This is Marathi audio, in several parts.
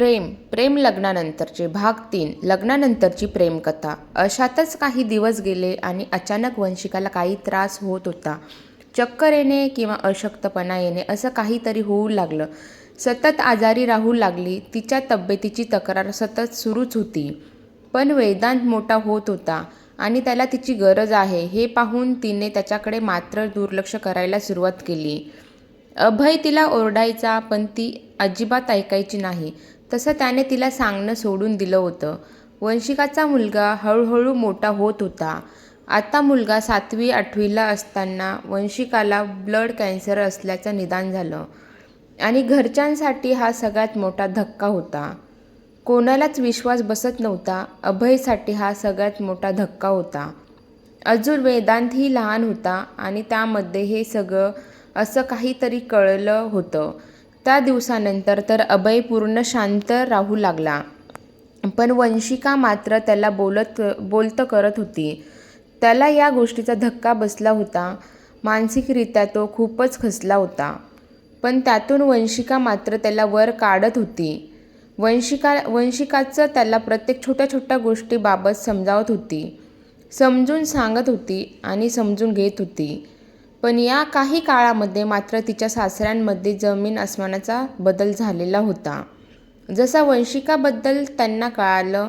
प्रेम प्रेम लग्नानंतरचे भाग तीन लग्नानंतरची प्रेमकथा. अशातच काही दिवस गेले आणि अचानक वंशिकाला काही त्रास होत होता. चक्कर येणे किंवा अशक्तपणा येणे असं काहीतरी होऊ लागलं. सतत आजारी राहू लागली तिच्या तब्येतीची तक्रार सतत सुरूच होती. पण वेदांत मोठा होत होता आणि त्याला तिची गरज आहे हे पाहून तिने त्याच्याकडे मात्र दुर्लक्ष करायला सुरुवात केली. अभय तिला ओरडायचा पण ती अजिबात ऐकायची नाही. तसं त्याने तिला सांगणं सोडून दिलं होतं. वंशिकाचा मुलगा हळूहळू मोठा होत होता. आता मुलगा सातवी आठवीला असताना वंशिकाला ब्लड कॅन्सर असल्याचं निदान झालं आणि घरच्यांसाठी हा सगळ्यात मोठा धक्का होता. कोणालाच विश्वास बसत नव्हता. अभयसाठी हा सगळ्यात मोठा धक्का होता. अजून वेदांतही लहान होता आणि त्यामध्ये हे सगळं असं काहीतरी कळलं होतं. त्या दिवसानंतर तर अभय पूर्ण शांत राहू लागला. पण वंशिका मात्र त्याला बोलत बोलतं करत होती. त्याला या गोष्टीचा धक्का बसला होता. मानसिकरित्या तो खूपच खचला होता. पण त्यातून वंशिका मात्र त्याला वर काढत होती. वंशिका वंशिकाचं त्याला प्रत्येक छोट्या छोट्या गोष्टीबाबत समजावत होती. समजून सांगत होती आणि समजून घेत होती. पण या काही काळामध्ये मात्र तिच्या सासऱ्यांमध्ये जमीन आसमानाचा बदल झालेला होता. जसा वंशिकाबद्दल त्यांना कळालं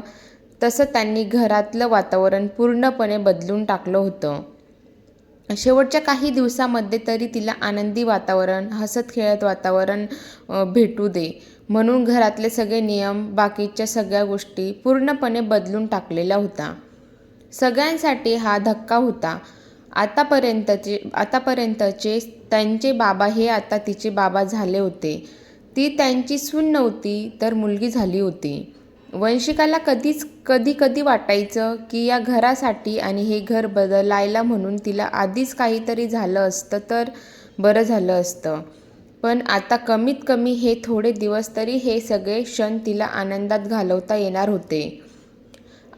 तसं त्यांनी घरातलं वातावरण पूर्णपणे बदलून टाकलं होतं. शेवटच्या काही दिवसामध्ये तरी तिला आनंदी वातावरण हसत खेळत वातावरण भेटू दे म्हणून घरातले सगळे नियम बाकीच्या सगळ्या गोष्टी पूर्णपणे बदलून टाकलेल्या होता सगळ्यांसाठी हा धक्का होता. आतापर्यंतचे आतापर्यंतचे त्यांचे बाबा हे आता तिचे बाबा झाले होते. ती त्यांची सून नव्हती तर मुलगी झाली होती. वंशिकाला कधीच कधी कधी वाटायचं की या घरासाठी आणि हे घर बदलायला म्हणून तिला आधीच काहीतरी झालं असतं तर बरं झालं असतं. पण आता कमीत कमी हे थोडे दिवस तरी हे सगळे क्षण तिला आनंदात घालवता येणार होते.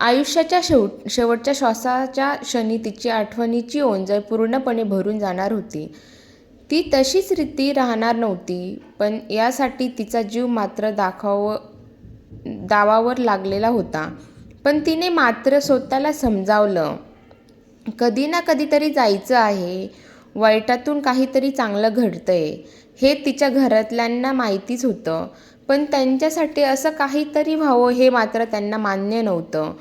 आयुष्याच्या शेवट शेवटच्या श्वासाच्या क्षणी तिची आठवणीची ओंजळ पूर्णपणे भरून जाणार होती. ती तशीच रीती राहणार नव्हती पण यासाठी तिचा जीव मात्र दाखव दावावर लागलेला होता. पण तिने मात्र स्वतःला समजावलं. कधी ना कधीतरी जायचं आहे. वाईटातून काहीतरी चांगलं घडतंय. हे तिच्या घरातल्यांना माहितीच होतं. पण त्यांच्यासाठी असं काहीतरी व्हावं हे मात्र त्यांना मान्य नव्हतं.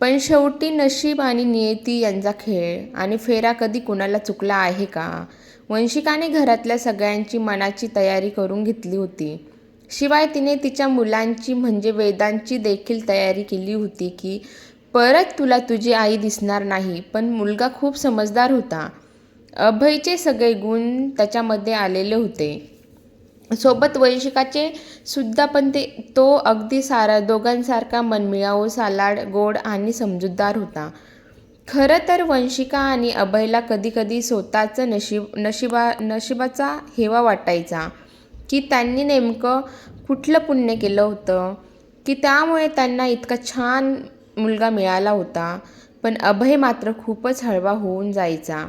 पण शेवटी नशीब आणि नियती यांचा खेळ. आणि फेरा कधी कुणाला चुकला आहे का? वंशिकाने घरातल्या सगळ्यांची मनाची तयारी करून घेतली होती. शिवाय तिने तिच्या मुलांची म्हणजे वेदांची देखील तयारी केली होती की परत तुला तुझी आई दिसणार नाही पण मुलगा खूप समजदार होता. अभयचे सगळे गुण त्याच्यामध्ये आलेले होते. सोबत वंशिकाचे सुद्धा पण ते तो अगदी सारा दोघांसारखा मनमिळावू सालाड गोड आणि समजूतदार होता. खरं तर वंशिका आणि अभयला कधीकधी स्वतःचं नशीब नशिबा नशिबाचा हेवा वाटायचा की त्यांनी नेमकं कुठलं पुण्य केलं होतं की त्यामुळे त्यांना इतका छान मुलगा मिळाला होता पण अभय मात्र खूपच हळवा होऊन जायचा.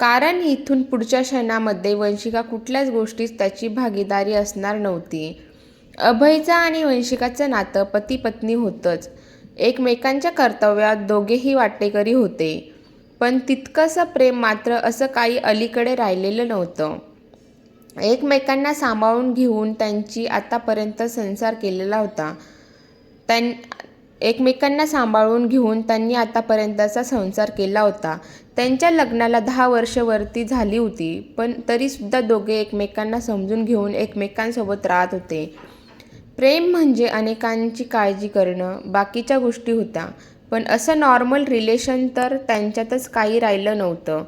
कारण इथून पुढच्या क्षणामध्ये वंशिका कुठल्याच गोष्टीत त्याची भागीदारी असणार नव्हती. अभयचं आणि वंशिकाचं नातं पती पत्नी होतंच. एकमेकांच्या कर्तव्यात दोघेही वाटेकरी होते. पण तितकंसं प्रेम मात्र असं काही अलीकडे राहिलेलं नव्हतं. एकमेकांना सांभाळून घेऊन त्यांची आतापर्यंत संसार केलेला होता. त्यां एकमेकांना सांभाळून घेऊन त्यांनी आतापर्यंतचा संसार केला होता. त्यांच्या लग्नाला दहा वर्षवरती झाली होती पण तरीसुद्धा दोघे एकमेकांना समजून घेऊन एकमेकांसोबत राहत होते. प्रेम म्हणजे अनेकांची काळजी करणं बाकीच्या गोष्टी होत्या पण असं नॉर्मल रिलेशन तर त्यांच्यातच काही राहिलं नव्हतं.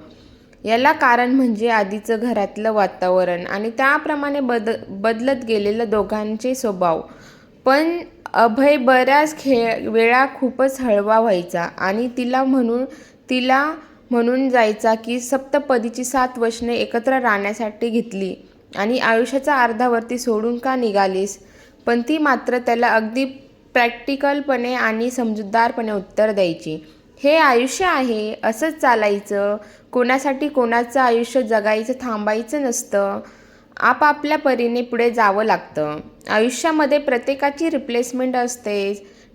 याला कारण म्हणजे आधीचं घरातलं वातावरण आणि त्याप्रमाणे बद बदलत गेलेलं दोघांचे स्वभाव. पण अभय बऱ्याच खेळ वेळा खूपच हळवा व्हायचा आणि तिला म्हणून तिला म्हणून जायचा की सप्तपदीची सात वचने एकत्र राहण्यासाठी घेतली आणि आयुष्याचा अर्धावरती सोडून का निघालीस? पण ती मात्र त्याला अगदी प्रॅक्टिकलपणे आणि समजूतदारपणे उत्तर द्यायची. हे आयुष्य आहे असंच चालायचं. कोणासाठी कोणाचं आयुष्य जगायचं थांबायचं नसतं. आपापल्या परीने पुढे जावं लागतं. आयुष्यामध्ये प्रत्येकाची रिप्लेसमेंट असते.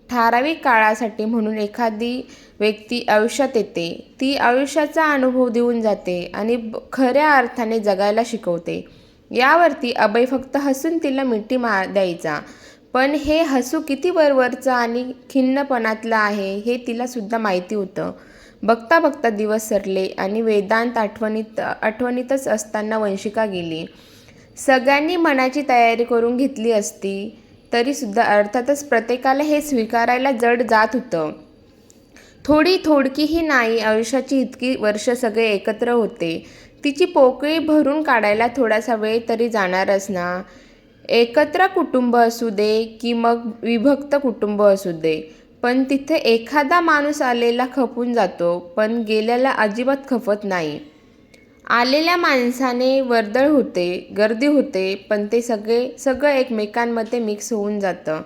ठराविक काळासाठी म्हणून एखादी व्यक्ती आयुष्यात येते. ती आयुष्याचा अनुभव देऊन जाते आणि खऱ्या अर्थाने जगायला शिकवते. यावरती अभय फक्त हसून तिला मिठी मा द्यायचा. पण हे हसू किती वरवरचं आणि खिन्नपणातलं आहे हे तिला सुद्धा माहिती होतं. बघता बघता दिवस सरले आणि वेदांत आठवणीत आठवणीतच असताना वंशिका गेली. सगळ्यांनी मनाची तयारी करून घेतली असती तरीसुद्धा अर्थातच प्रत्येकाला हे स्वीकारायला जड जात होतं. थोडी थोडकीही नाही आयुष्याची इतकी वर्ष सगळे एकत्र होते. तिची पोकळी भरून काढायला थोडासा वेळ तरी जाणारच ना. एकत्र कुटुंब असू दे की मग विभक्त कुटुंब असू दे पण तिथे एखादा माणूस आलेला खपून जातो पण गेल्याला अजिबात खपत नाही. आलेल्या माणसाने वर्दळ होते गर्दी होते पण ते सगळे सगळं एकमेकांमध्ये मिक्स होऊन जातं.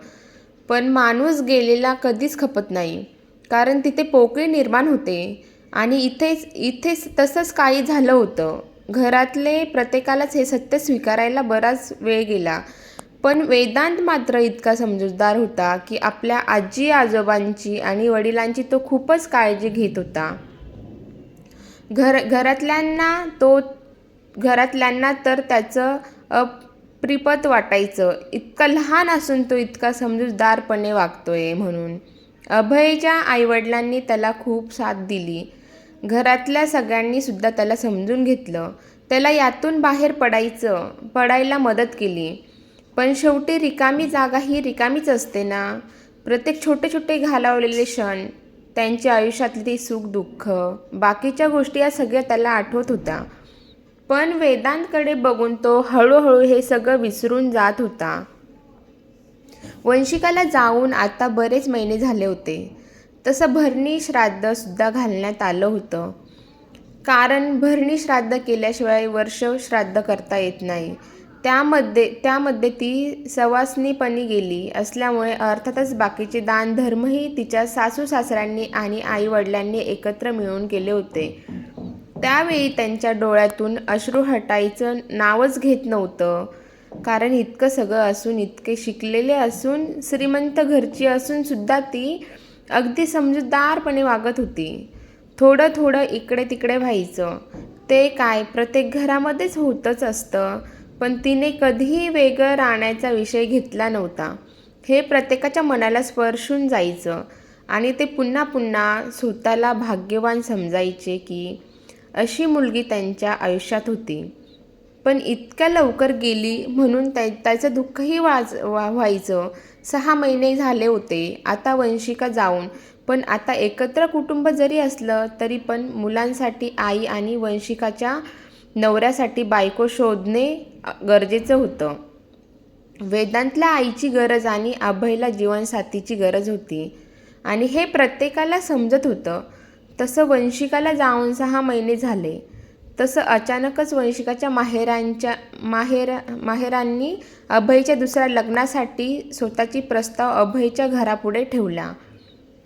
पण माणूस गेलेला कधीच खपत नाही. कारण तिथे पोकळी निर्माण होते. आणि इथेच इथेच तसंच काही झालं होतं. घरातले प्रत्येकालाच हे सत्य स्वीकारायला बराच वेळ गेला. पण वेदांत मात्र इतका समजूतदार होता की आपल्या आजी आजोबांची आणि वडिलांची तो खूपच काळजी घेत होता. घर घरातल्यांना तो घरातल्यांना तर त्याचं अप्रिपत वाटायचं. इतका लहान असून तो इतका समजूतदारपणे वागतोय म्हणून. अभयच्या आईवडिलांनी त्याला खूप साथ दिली. घरातल्या सगळ्यांनी सुद्धा त्याला समजून घेतलं. त्याला यातून बाहेर पडायचं पडायला मदत केली. पण शेवटी रिकामी जागा ही रिकामीच असते ना? प्रत्येक छोटे छोटे घालवलेले क्षण त्यांच्या आयुष्यातली ती सुख दुःख बाकीच्या गोष्टी या सगळ्या त्याला आठवत होत्या. पण वेदांतकडे बघून तो हळूहळू हे सगळं विसरून जात होता. वंशिकाला जाऊन आता बरेच महिने झाले होते. तसं भरणी श्राद्ध सुद्धा घालण्यात आलं होतं. कारण भरणी श्राद्ध केल्याशिवाय वर्ष श्राद्ध करता येत नाही. त्यामध्ये त्यामध्ये ती सवासनीपणी गेली असल्यामुळे अर्थातच बाकीचे दान धर्मही तिच्या सासू सासऱ्यांनी आणि आईवडिलांनी एकत्र मिळून केले होते. त्यावेळी त्यांच्या डोळ्यातून अश्रू हटायचं नावच घेत नव्हतं. कारण इतकं सगळं असून इतके शिकलेले असून श्रीमंत घरची असून सुद्धा ती अगदी समजूतदारपणे वागत होती. थोडं थोडं इकडे तिकडे व्हायचं. ते काय प्रत्येक घरामध्येच होतच असतं. पण तिने कधीही वेगळं राहण्याचा विषय घेतला नव्हता. हे प्रत्येकाच्या मनाला स्पर्शून जायचं आणि ते पुन्हा पुन्हा स्वतःला भाग्यवान समजायचे की अशी मुलगी त्यांच्या आयुष्यात होती. पण इतक्या लवकर गेली म्हणून त्या त्याचं दुःखही वाज वा व्हायचं. सहा महिने झाले होते आता वंशिका जाऊन. पण आता एकत्र कुटुंब जरी असलं तरी पण मुलांसाठी आई आणि वंशिकाच्या नवऱ्यासाठी बायको शोधणे गरजेचं होतं. वेदांतला आईची गरज आणि अभयला जीवनसाथीची गरज होती. आणि हे प्रत्येकाला समजत होतं. तसं वंशिकाला जाऊन सहा महिने झाले. तसं अचानकच वंशिकाच्या माहेरांच्या माहेर माहेरांनी अभयच्या दुसऱ्या लग्नासाठी स्वतःची प्रस्ताव अभयच्या घरापुढे ठेवला.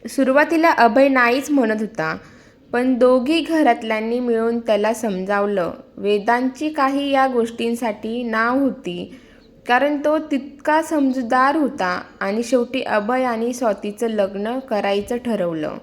सुरुवातीला अभय नाहीच म्हणत होता. पण दोघी घरातल्यांनी मिळून त्याला समजावलं. वेदांची काही या गोष्टींसाठी नाव होती कारण तो तितका समजदार होता आणि शेवटी अभय आणि स्वातीचं लग्न करायचं ठरवलं.